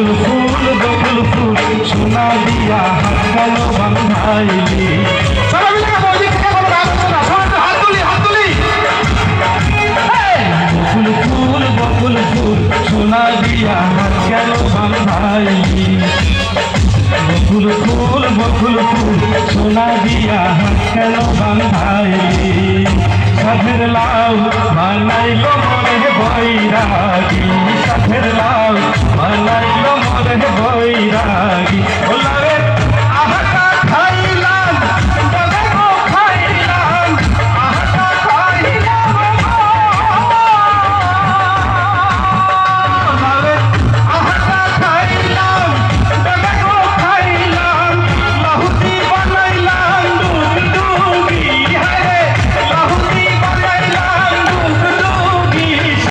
বকুল ফুল বকুল ফুল সোনা দিয়া হাত বান্ধাইলি বকুল ফুল বকুল ফুল সোনা দিয়া হাত গেল বান্ধাইলি বকুল ফুল বকুল ফুল সোনা দিয়া হাত গেল সাধের লাউ বানাইল মনে বৈরাগী। সাধের লাউ বানাইল বৈরাগী ও